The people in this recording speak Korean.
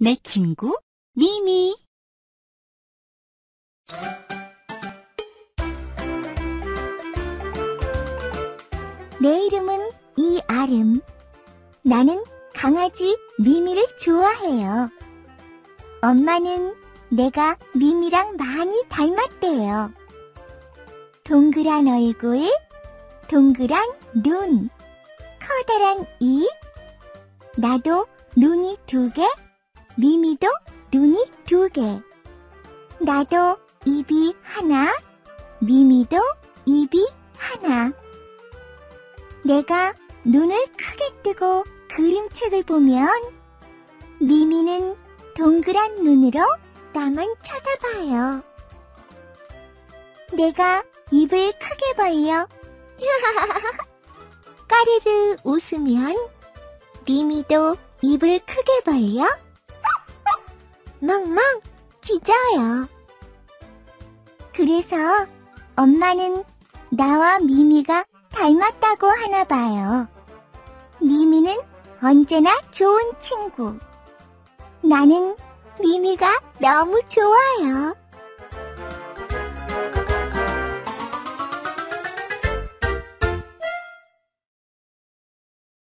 내 친구 미미 내 이름은 이아름. 나는 강아지 미미를 좋아해요. 엄마는 내가 미미랑 많이 닮았대요. 동그란 얼굴, 동그란 눈, 커다란 입. 나도 눈이 두 개, 미미도 눈이 두 개. 나도 입이 하나, 미미도 입이 하나. 내가 눈을 크게 뜨고 그림책을 보면 미미는 동그란 눈으로 나만 쳐다봐요. 내가 입을 크게 벌려 까르르 웃으면 미미도 입을 크게 벌려 멍멍 짖어요. 그래서 엄마는 나와 미미가 닮았다고 하나 봐요. 미미는 언제나 좋은 친구. 나는 미미가 너무 좋아요.